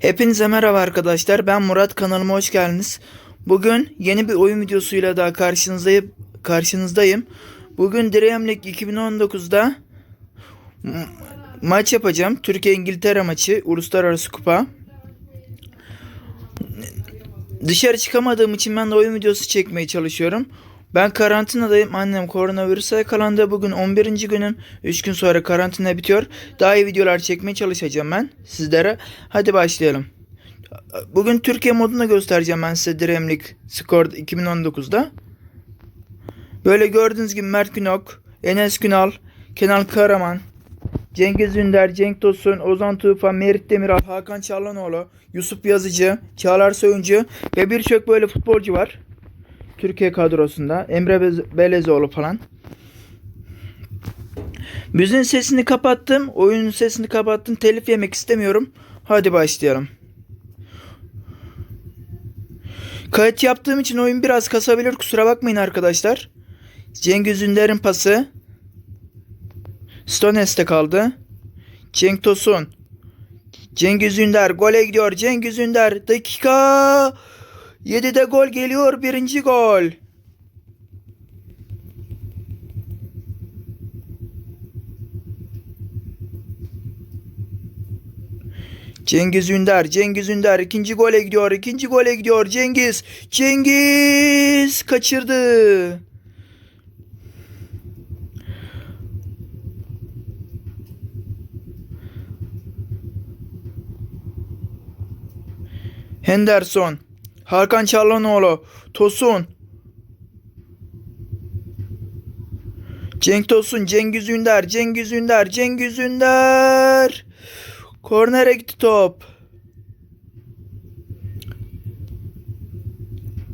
Hepinize merhaba arkadaşlar. Ben Murat kanalıma hoş geldiniz. Bugün yeni bir oyun videosuyla daha karşınızdayım. Karşınızdayım. Bugün Dream League 2019'da m- maç yapacağım. Türkiye İngiltere maçı, uluslararası kupa. Dışarı çıkamadığım için ben de oyun videosu çekmeye çalışıyorum. Ben karantinadayım. Annem koronavirüse yakalandı. Bugün 11. günüm. 3 gün sonra karantina bitiyor. Daha iyi videolar çekmeye çalışacağım ben sizlere. Hadi başlayalım. Bugün Türkiye modunu göstereceğim ben size League Skor 2019'da. Böyle gördüğünüz gibi Mert Günok, Enes Günal, Kenan Karaman, Cengiz Ünder, Cenk Tosun, Ozan Tufan, Merit Demiral, Hakan Çallanoğlu, Yusuf Yazıcı, Çağlar Soyuncu ve birçok böyle futbolcu var. Türkiye kadrosunda. Emre Bez- Belezoğlu falan. Müziğin sesini kapattım. Oyunun sesini kapattım. Telif yemek istemiyorum. Hadi başlayalım. Kayıt yaptığım için oyun biraz kasabilir. Kusura bakmayın arkadaşlar. Cengiz Ünder'in pası. Stones'te kaldı. Cenk Tosun. Cengiz Ünder gole gidiyor. Cengiz Ünder dakika 7'de gol geliyor. Birinci gol. Cengiz Ünder, Cengiz Ünder ikinci gole gidiyor, ikinci gole gidiyor Cengiz. Cengiz kaçırdı. Henderson, Hakan Çalhanoğlu, Tosun. Cenk Tosun, Cengiz Ünder, Cengiz Ünder, Cengiz Ünder. Kornere gitti top.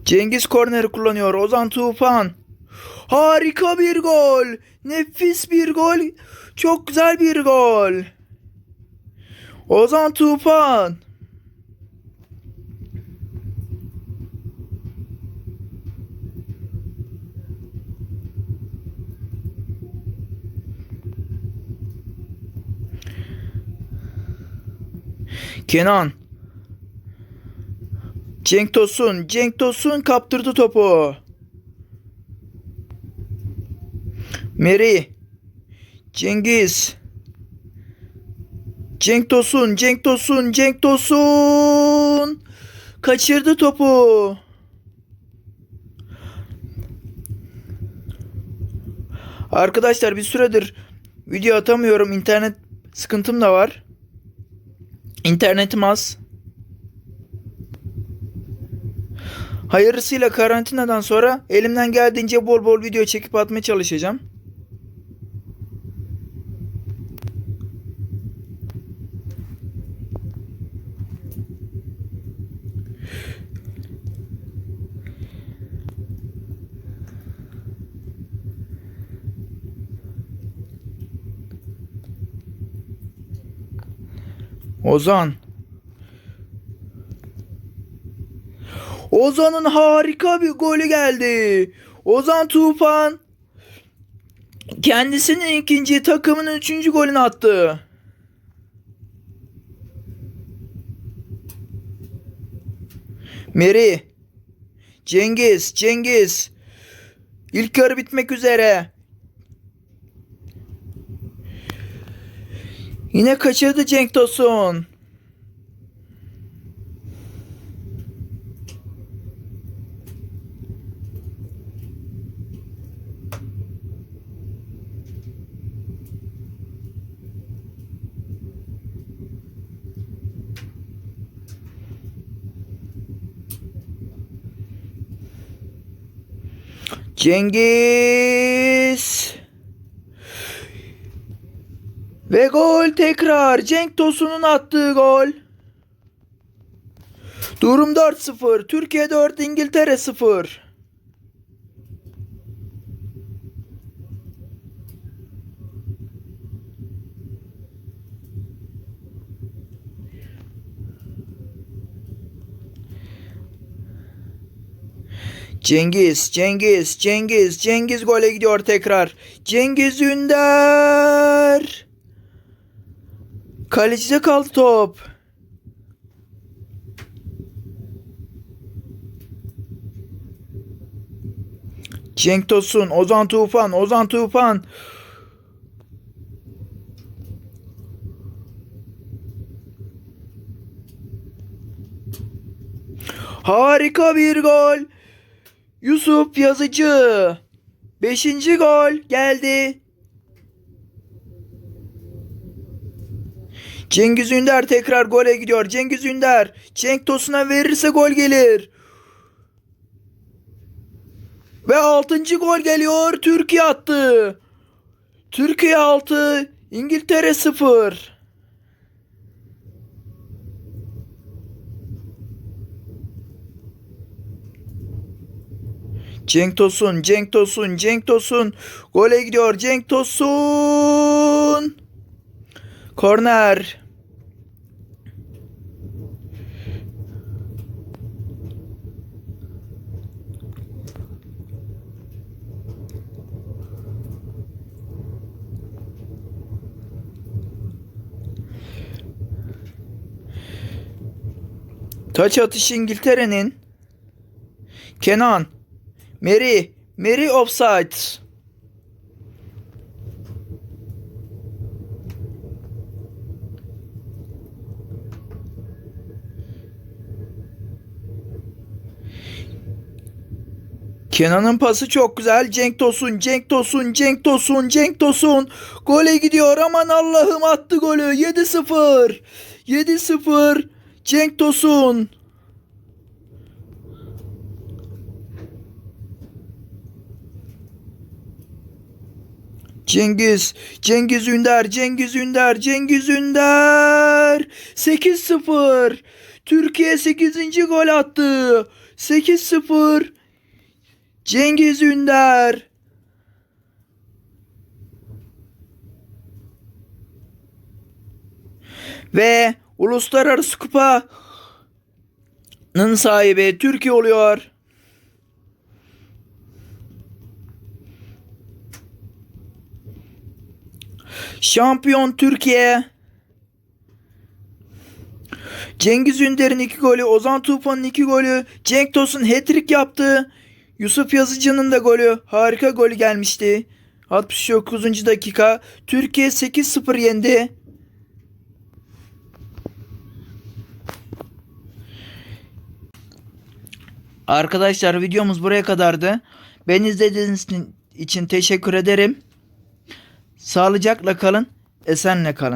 Cengiz korneri kullanıyor. Ozan Tufan. Harika bir gol. Nefis bir gol. Çok güzel bir gol. Ozan Tufan. Kenan. Cenk Tosun. Cenk Tosun kaptırdı topu. Meri. Cengiz. Cenk Tosun. Cenk Tosun. Cenk Tosun. Kaçırdı topu. Arkadaşlar bir süredir video atamıyorum. İnternet sıkıntım da var. İnternetim az. Hayırlısıyla karantinadan sonra elimden geldiğince bol bol video çekip atmaya çalışacağım. Ozan. Ozan'ın harika bir golü geldi. Ozan Tufan kendisinin ikinci takımının üçüncü golünü attı. Meri. Cengiz. Cengiz. İlk yarı bitmek üzere. Yine kaçırdı Cenk Tosun. Cengiz. Ve gol tekrar. Cenk Tosun'un attığı gol. Durum 4-0. Türkiye 4, İngiltere 0. Cengiz, Cengiz, Cengiz, Cengiz gole gidiyor tekrar. Cengiz Ünder. Kalecide kaldı top. Cenk Tosun, Ozan Tufan, Ozan Tufan. Harika bir gol. Yusuf Yazıcı. Beşinci gol geldi. Cengiz Ünder tekrar gole gidiyor. Cengiz Ünder. Cenk Tosun'a verirse gol gelir. Ve altıncı gol geliyor. Türkiye attı. Türkiye 6, İngiltere 0. Cenk Tosun, Cenk Tosun, Cenk Tosun. Gole gidiyor Cenk Tosun. Korner. Taç atışı İngiltere'nin. Kenan. Mary. Mary offside. Kenan'ın pası çok güzel. Cenk Tosun, Cenk Tosun, Cenk Tosun, Cenk Tosun. Gole gidiyor. Aman Allah'ım attı golü. 7-0. 7-0. Cenk Tosun. Cengiz, Cengiz Ünder, Cengiz Ünder, Cengiz Ünder. 8-0. Türkiye 8. gol attı. 8-0. Cengiz Ünder. Ve Uluslararası Kupa'nın sahibi Türkiye oluyor. Şampiyon Türkiye. Cengiz Ünder'in iki golü, Ozan Tufan'ın iki golü, Cenk Tosun hat-trick yaptı. Yusuf Yazıcı'nın da golü, harika golü gelmişti. 69. dakika. Türkiye 8-0 yendi. Arkadaşlar videomuz buraya kadardı. Ben izlediğiniz için teşekkür ederim. Sağlıcakla kalın, esenle kalın.